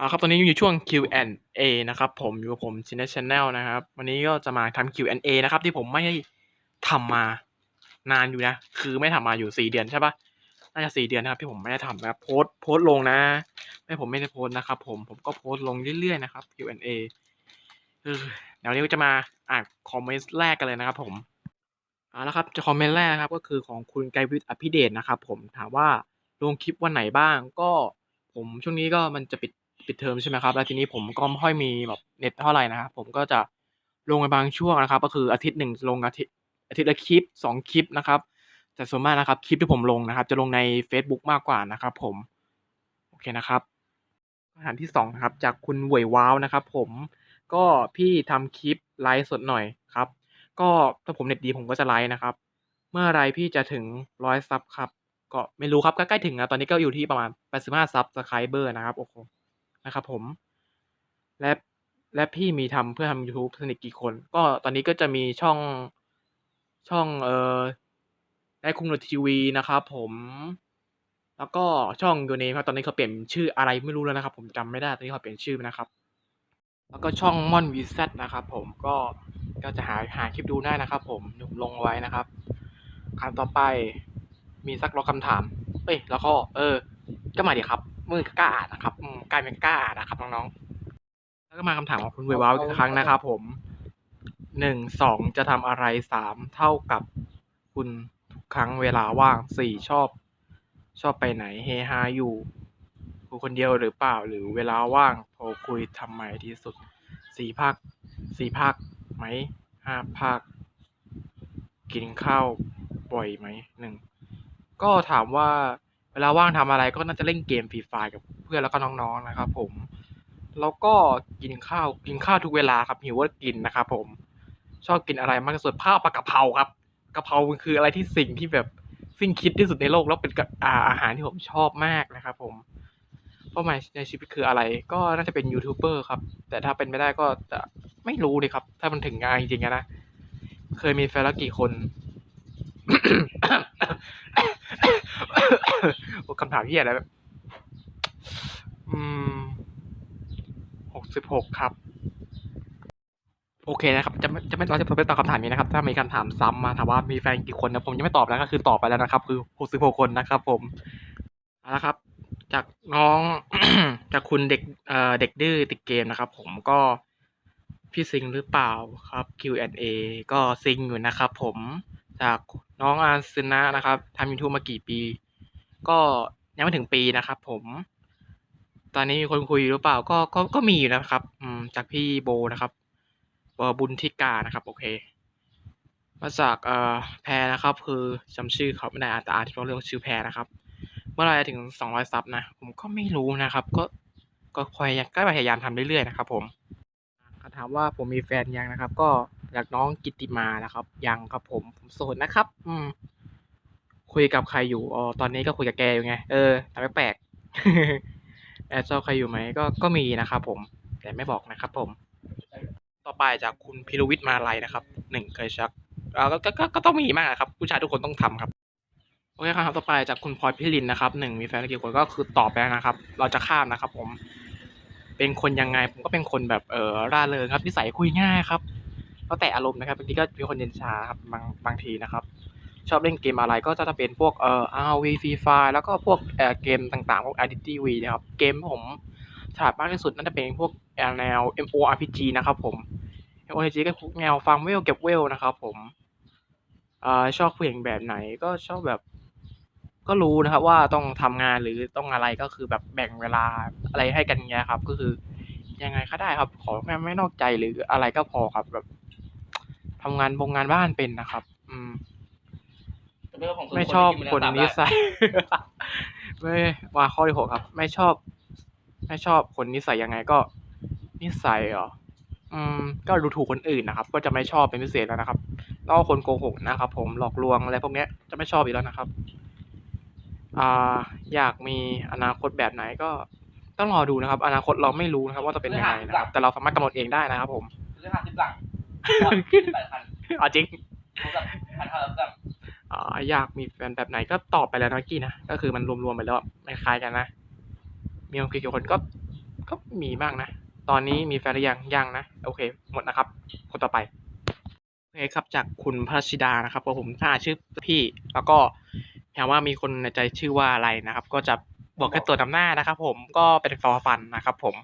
อ่าครับตอนนี้อยู่ช่วง Q&A นะครับผมอยู่กับผมชิน c h a n n e l นะครับ วันนี้ก็จะมาทำ Q&A นะครับที่ผมไม่ได้ทำมานานอยู่นะ คือไม่ทำมาอยู่สี่เดือนใช่ปะน่าจะสี่เดือนนะครับที่ผมไม่ได้ทำนะครับโพส์โพสลงนะ ไม่ผมไม่ได้โพส์นะครับ ผมผมก็โพส์ลงเรื่อยๆนะครับ Q&A เออเดี๋ยววันนี้ก็จะมาอ่านคอมเมนต์แรกกันเลยนะครับ ผมเอาละครับจะคอมเมนต์แรกนะครับก็คือของคุณไกวิทย์อภิเดชนะครับ ผมถามว่าลงคลิปวันไหนบ้างก็ผมช่วงนี้ก็มันจะปิด ปิดเทอมใช่ไหมครับ แล้วทีนี้ผมก็ไม่ค่อยมีแบบเน็ตเท่าไหร่นะครับ ผมก็จะลงในบางช่วงนะครับ ก็คืออาทิตย์หนึ่งลงอาทิตย์อาทิตย์ละคลิปสองคลิปนะครับ แต่ส่วนมากนะครับคลิปที่ผมลงนะครับ จะลงใน Facebook มากกว่านะครับ ผม โอเคนะครับคำถามที่สองนะครับ จากคุณเหวยว้าวนะครับ ผมก็พี่ทำคลิปไลฟ์สดหน่อยครับ ก็ถ้าผมเน็ตดีผมก็จะไลฟ์นะครับ เมื่อไรพี่จะถึงร้อยซับครับ ก็ไม่รู้ครับก็ใกล้ถึงนะตอนนี้ก็อยู่ที่ประมาณ85ซับสไครเบอร์นะครับโอ้โห นะครับผม และและพี่มีทำเพื่อทำ YouTube สนิทกี่คน ก็ตอนนี้ก็จะมีช่องช่องเอ่อได้คุงโนทีวีนะครับผมแล้วก็ช่องยูเนมครับตอนนี้เขาเปลี่ยนชื่ออะไรไม่รู้แล้วนะครับ ผมจำไม่ได้ตอนนี้เขาเปลี่ยนชื่อไปนะครับ แล้วก็ช่องม่อนวีซนะครับ ผมก็ก็จะหาหาคลิปดูได้นะครับ ผมผมลงไว้นะครับคำต่อไปมีสักร้อยคำถามเอ้ยแล้วก็ เออ ก็มาดิครับมือก็กล้าอ่านนะครับ อื กลายเป็นกล้าอ่านะครับน้องๆแล้วก็มาคำถามของคุณเวว้าวอีกครั้งนะครับผมหนึ่งสองจะทำอะไรสามเท่ากับคุณทุกครั้งเวลาว่างสี่ชอบ ชอบไปไหนเฮฮาอยู่คุยคนเดียวหรือเปล่าหรือเวลาว่างโทรคุยทำไมที่สุดสี่ภาคสี่ภาคไหมห้าภาค กินข้าวบ่อยไหมหนึ่งก็ถามว่า เวลาว่างทำอะไรก็น่าจะเล่นเกมฟรีไฟกับเพื่อนแล้วก็น้องๆนะครับ ผม แล้วก็กินข้าวกินข้าวทุกเวลาครับหิวก็กินนะครับผม ชอบกินอะไรมากที่สุดข้าวปลากระเพราครับกระเพรามันคืออะไรที่สิ่งที่แบบสิ้นคิดที่สุดในโลกแล้วเป็นอาอาหารที่ผมชอบมากนะครับ ผมเป้าหมายในชีวิตคืออะไร ก็น่าจะเป็นยูทูบเบอร์ครับ แต่ถ้าเป็นไม่ได้ก็จะไม่รู้เลยครับ ถ้ามันถึงงานจริงๆนะ เคยมีแฟนแล้วกี่คน คำถามที่อะไรแบบอืมหกสิบหกครับ โอเคนะครับ จะไม่จะไม่เราจะไม่ตอบคำถามนี้นะครับ ถ้ามีคำถามซ้ำมาถามว่ามีแฟนกี่คนนะผมยังไม่ตอบแล้วก็คือตอบไปแล้วนะครับ คือหกสิบหกคนนะครับ ผมเอาละครับ จากน้องจากคุณเด็กเอ่อเด็กดื้อติดเกมนะครับ ผมก็พี่ซิงหรือเปล่าครับ Q&A ก็ซิงอยู่นะครับ ผมจากน้องอาซึนะนะครับทำยูทูบมากี่ปี ก็ยังไม่ถึงปีนะครับ ผม ตอนนี้มีคนคุยอยู่หรือเปล่าก็ก็ก็มีอยู่นะครับ อืม จากพี่โบนะครับเอ่อบุญทิกานะครับ โอเค มาจากเอ่อแพรนะครับ คือจำชื่อเขาไม่ได้อ่านแต่อ่านที่เขาเรียกว่าชื่อแพรนะครับ เมื่อไรถึงสองร้อยซับนะผมก็ไม่รู้นะครับ ก็ก็พยายก็พยายามทำเรื่อยๆนะครับ ผมอ่าถามว่าผมมีแฟนยังนะครับ ก็จากน้องกิตติมานะครับ ยังครับผมผมโสดนะครับ อืม คุยกับใครอยู่ อ๋อ ตอนนี้ก็คุยกับแกอยู่ไง เออแต่ไมแปลกแอบชอบใครอยู่ไหม ก็ ก็มีนะครับผม แต่ไม่บอกนะครับผม ต่อไปจากคุณพิรวิทย์มาลัยนะครับ หนึ่งเคยชักอ่าก็ ก็ ก็ต้องมีมากนะครับ ผู้ชายทุกคนต้องทำครับ โอเคครับ ต่อไปจากคุณพลอยพิรินนะครับ หนึ่งมีแฟนกี่คนก็คือตอบไปแล้วนะครับ เราจะข้ามนะครับผม เป็นคนยังไง ผมก็เป็นคนแบบ เออร่าเริงครับ นิสัยคุยง่ายครับแล้วแต่อารมณ์นะครับ บางทีก็เป็นคนเย็นชาครับ บาง บางทีนะครับ ชอบเล่นเกมอะไรก็จะเป็นพวกเอ่อ RV Free Fire แล้วก็พวกเอ่อเกมต่างๆพวก Identity V นะครับ เกมผมถนัดมากที่สุดน่าจะเป็นพวกแนว MORPG นะครับผม MORPG ก็พวกแนวฟาร์มเวลเก็บเวลนะครับผมเอ่อชอบผู้หญิงแบบไหนก็ชอบแบบ ก็รู้นะครับว่าต้องทำงานหรือต้องอะไรก็คือแบบแบ่งเวลาอะไรให้กันเงี้ยครับ ก็คือยังไงก็ได้ครับ ขอแค่ไม่นอกใจหรืออะไรก็พอครับแบบทำงานบงงานบ้านเป็นนะครับ อืม เรื่องของณไม่ชอบที่คนมีนิเรื่องสัยไม่ว่าข้อที่หกครับ ไม่ชอบ ไม่ชอบคนนิสัยยังไงก็ นิสัยเหรออืมก็ดูถูกคนอื่นนะครับ ก็จะไม่ชอบเป็นพิเศษแล้วนะครับแล้วก็คนโกหกนะครับ ผมหลอกลวงอะไรพวกเนี้ยจะไม่ชอบอีกแล้วนะครับ อ่า อยากมีอนาคตแบบไหนก็ต้องรอดูนะครับ อนาคตเราไม่รู้นะครับ ว่าจะเป็นยังไงนะครับแต่เราสามารถกำหนดเองได้นะครับ ผมเรื่องห้าสิบหลังแปดพันเอาจริงรู้จักพันห้าร้อยจัง อ่าอยากมีแฟนแบบไหนก็ตอบไปแล้วนะกี้นะ ก็คือมันรวมๆไปแล้วอะไม่คล้ายกันนะ มีคนคุยกี่คนก็ก็มีบ้างนะ ตอนนี้มีแฟนหรือยังยังนะ โอเค หมดนะครับ คนต่อไปโอเคครับจากคุณพระชิดานะครับผมถ้าชื่อพี่แล้วก็ถามว่ามีคนในใจชื่อว่าอะไรนะครับ ก็จะบอกแค่ตัวนำหน้านะครับ ผมก็เป็นฟอร์ฟันนะครับ ผม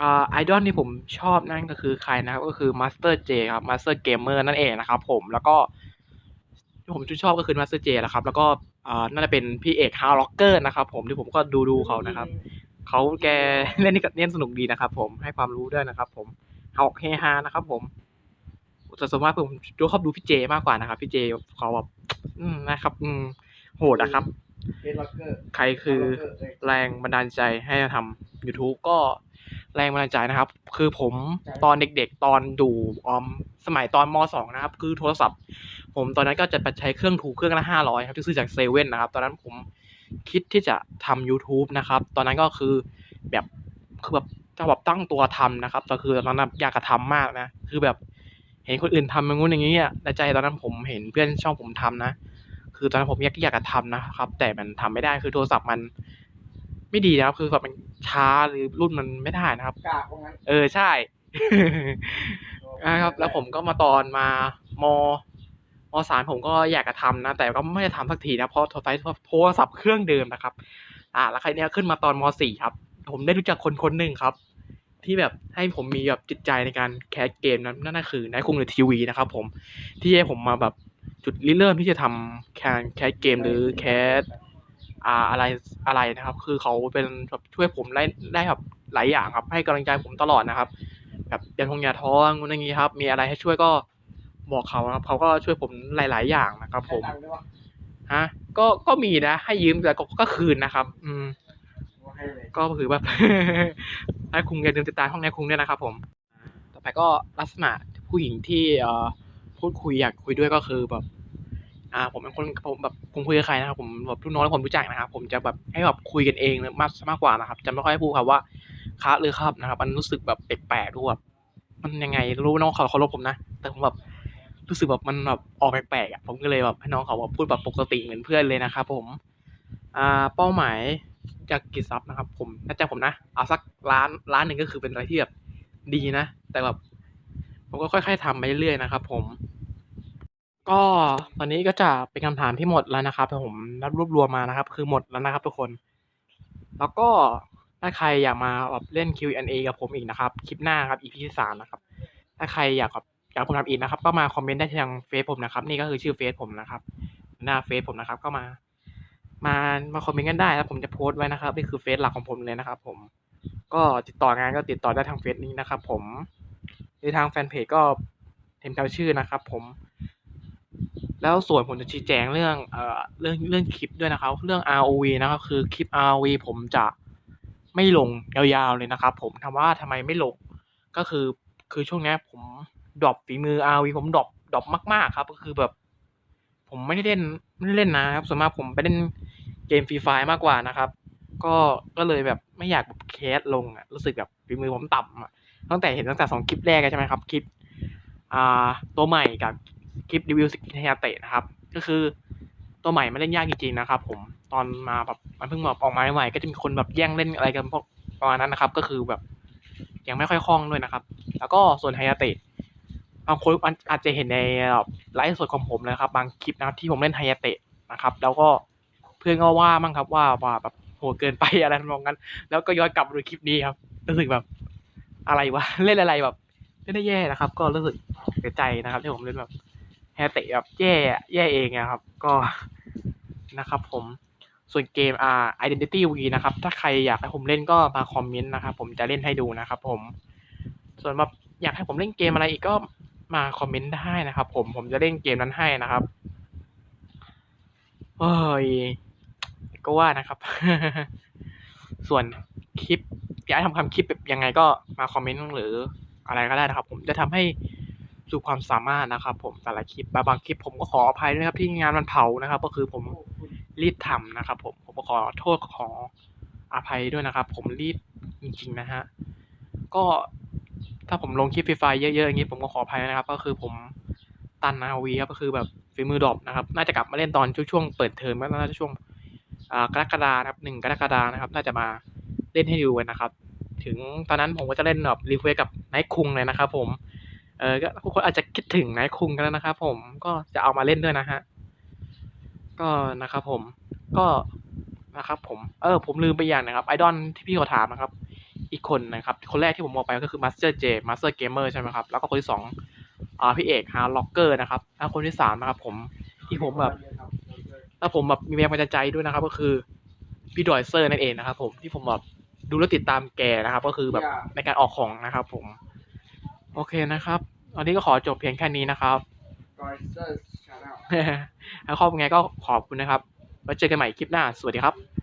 อ่าไอดอลที่ผมชอบนั่นก็คือใครนะครับ ก็คือมาสเตอร์เจครับมาสเตอร์เกมเมอร์นั่นเองนะครับ ผมแล้วก็ ที่ผมชื่นชอบก็คือมาสเตอร์เจแหละครับ แล้วก็อ่าน่าจะเป็นพี่เอกฮาวล็อกเกอร์นะครับ ผมที่ผมก็ดูดูๆเขานะครับ เขาแกเล่นนี่ก็เล่นสนุกดีนะครับ ผมให้ความรู้ด้วยนะครับ ผมเฮาเฮฮานะครับ ผมแต่ส่วนมากผมดูชอบดูพี่เจมากกว่านะครับ พี่เจเขาแบบอืมนะครับ อืมโหดนะครับเฮดล็อกเกอร์ใครคือแรงบันดาลใจให้ทำ YouTube ก็แรงบันดาลใจนะครับ คือผมตอนเด็กๆ ตอนดูออมสมัยตอนม .2 นะครับ คือโทรศัพท์ ผมตอนนั้นก็จะไปใช้เครื่องถูกเครื่องละห้าร้อยครับที่ซื้อจากเซเว่นนะครับ ตอนนั้นผมคิดที่จะทำ YouTube นะครับ ตอนนั้นก็คือแบบคือแบบจะแบบตั้งตัวทำนะครับแต่คือตอนนั้นอยากจะทำมากนะ คือแบบเห็นคนอื่นทำอย่างงู้นอย่างนี้อะในใจตอนนั้นผมเห็นเพื่อนช่องผมทำนะ คือตอนนั้นผมอยากอยากจะทำนะครับ แต่มันทำไม่ได้คือโทรศัพท์มัน ไม่ดีนะครับ คือแบบมันช้าหรือรุ่นมันไม่ได้นะครับกากว่างั้นเออใช่นะครับ แล้วผมก็มาตอนมาม มสามผมก็อยากจะทำนะ แต่ก็ไม่ได้ทำสักทีนะเพราะโทรศัพท์โทรศัพท์เครื่องเดิมนะครับ อ่า แล้วใครเนี้ยขึ้นมาตอนมสี่ครับ ผมได้รู้จักคนคนหนึ่งครับ ที่แบบให้ผมมีแบบจิตใจในการแคสเกมนั้นนั่นก็คือนายคุงหรือทีวีนะครับผมที่ให้ผมมาแบบจุดริเริ่มที่จะทำแคสแคสเกมหรือแคสอ่าอะไรอะไรนะครับ คือเขาเป็นแบบช่วยผมได้ได้แบบหลายอย่างครับ ให้กำลังใจผมตลอดนะครับ แบบย่าทงอย่าท้องนอย่างงี้ครับ มีอะไรให้ช่วยก็ บอกเขานะครับเขาก็ช่วยผมหลาย ๆ อย่างนะครับ ผมให้ตังค์ด้วยวะฮะก็ก็มีนะ ให้ยืมแต่ก็ก็คืนนะครับ อืมว่าให้เลยก็คือแบบให้คุงอย่าลืมติดตามห้องในคุงด้วยนะครับ ผม ต่อไปก็ลักษณะผู้หญิงที่เอ่อพูดคุยอยากคุยด้วยก็คือแบบ อ่า ผมเป็นคนผมแบบผมคุยกับใครนะครับ ผมแบบลูกน้องที่ผมรู้จักนะครับ ผมจะแบบให้แบบคุยกันเองมากมากกว่านะครับจะไม่ค่อยพูดครับว่าครับหรือครับนะครับ มันรู้สึกแบบแปลกๆดูแบบมันยังไงรู้น้องเขาเคารพผมนะแต่ผมแบบ รู้สึกแบบมันแบบออกแปลกๆอะผมก็เลยแบบให้น้องเขาแบบพูดแบบปกติเหมือนเพื่อนเลยนะครับผม อ่า เป้าหมายจากกิจทรัพย์นะครับ ผมน่าจะผมนะเอาสักล้านล้านหนึ่งก็คือเป็นอะไรที่แบบดีนะ แต่แบบผมก็ค่อยๆทำไปเรื่อยๆนะครับ ผม ก็ตอนนี้ก็จะเป็นคำถามที่หมดแล้วนะครับผมรับรวบรวมมานะครับ คือหมดแล้วนะครับ ทุกคน แล้วก็ถ้าใครอยากมาแบบเล่น Q&A กับผมอีกนะครับ คลิปหน้าครับ EP ที่สามนะครับ ถ้าใครอยากแบบ อยากผมทำอีกนะครับ ก็มาคอมเมนต์ได้ทางเฟซผมนะครับ นี่ก็คือชื่อเฟซผมนะครับ หน้าเฟซผมนะครับ ก็มา มามาคอมเมนต์กันได้แล้วผมจะโพสต์ไว้นะครับนี่คือเฟซหลักของผมเลยนะครับ ผม ก็ติดต่องานก็ติดต่อได้ทางเฟซนี้นะครับ ผมหรือทางแฟนเพจก็เห็นแถวชื่อนะครับ ผม แล้วส่วนผมจะชี้แจงเรื่องเอ่อเรื่องเรื่องคลิปด้วยนะครับ เรื่อง ROV นะครับ คือคลิป ROV ผมจะไม่ลงยาวๆเลยนะครับ ผมถามว่าทำไมไม่ลงก็คือคือช่วงนี้ผม ดรอปฝีมือ ROV ผมดรอปดรอปมาก ๆ ครับ ก็คือแบบ ผมไม่ได้เล่นไม่ได้เล่นนะครับส่วนมากผมไปเล่นเกมฟรีไฟมากกว่านะครับ ก็ก็เลยแบบไม่อยากแบบแคสลงอะรู้สึกแบบฝีมือผมต่ำอะตั้งแต่เห็นตั้งแต่สองคลิปแรกใช่ไหมครับคลิปอ่าตัวใหม่กับคลิปรีวิวสกินเฮียเตะนะครับ ก็คือตัวใหม่มันเล่นยากจริงๆนะครับ ผมตอนมาแบบมันเพิ่งมาออกมาใหม่ก็จะมีคนแบบแย่งเล่นอะไรกันพวกประมาณนั้นนะครับ ก็คือแบบยังไม่ค่อยคล่องด้วยนะครับ แล้วก็ส่วนไฮยาเตะ บางคนอาจจะเห็นในไลฟ์สดของผมนะครับ บางคลิปนะครับที่ผมเล่นไฮยาเตะนะครับ แล้วก็เพื่อนก็ว่ามั่งครับว่าว่าแบบโหเกินไปอะไรทำนองนั้น แล้วก็ย้อนกลับดูคลิปนี้ครับรู้สึกแบบอะไรวะเล่นอะไรแบบเล่นได้แย่นะครับ ก็รู้สึกเสียใจนะครับที่ผมเล่นแบบไฮเตะแบบแย่แย่เองนะครับ ก็นะครับ ผมส่วนเกมอ่า Identity V นะครับ ถ้าใครอยากให้ผมเล่นก็มาคอมเมนต์นะครับ ผมจะเล่นให้ดูนะครับผม ส่วนแบบอยากให้ผมเล่นเกมอะไรอีกก็ มาคอมเมนต์ได้นะครับ ผมผมจะเล่นเกมนั้นให้นะครับเอ้ยก็ว่านะครับ ส่วนคลิปอยากทำคำคลิปแบบยังไงก็มาคอมเมนต์หรืออะไรก็ได้นะครับ ผมจะทำให้สู่ความสามารถนะครับ ผมแต่ละคลิปบางคลิปผมก็ขออภัยด้วยครับที่งานมันเผานะครับ ก็คือผมรีบทำนะครับ ผมผมก็ขอโทษขออภัยด้วยนะครับ ผมรีบจริงๆนะฮะก็ ถ้าผมลงคลิปฟรีไฟเยอะๆอย่างนี้ผมก็ขออภัยนะครับ ก็คือผมตันนาวีครับก็คือแบบฝีมือดรอปนะครับ น่าจะกลับมาเล่นตอนช่วงเปิดเทอมก็น่าจะช่วงกรกฎาครับหนึ่งกรกฎานะครับ น่าจะมาเล่นให้ดูกันนะครับ ถึงตอนนั้นผมก็จะเล่นแบบรีเควสกับไนท์คุงเลยนะครับ ผมเออก็ทุกคนอาจจะคิดถึงไนท์คุงกันแล้วนะครับ ผมก็จะเอามาเล่นด้วยนะฮะก็นะครับ ผมก็นะครับ ผมเออผมลืมไปอย่างนะครับไอดอลที่พี่เขาถามนะครับ อีกคนนะครับ คนแรกที่ผมบอกไปก็คือ Master J Master Gamer ใช่ไหมครับ แล้วก็คนที่สองอ่าพี่เอกฮาร์ล็อกเกอร์นะครับแล้วคนที่สามนะครับผมที่ผมแบบแล้วผมแบบมีแรงบันดาลใจด้วยนะครับ ก็คือพี่ดอยเซอร์นั่นเองนะครับ ผมที่ผมแบบดูแล้วติดตามแกนะครับ ก็คือแบบในการออกของนะครับ ผม โอเคนะครับวันนี้ก็ขอจบเพียงแค่นี้นะครับกอยเซอร์ชาแนลแล้วข้อเป็นไงก็ขอบคุณนะครับไว้เจอกันใหม่คลิปหน้า สวัสดีครับ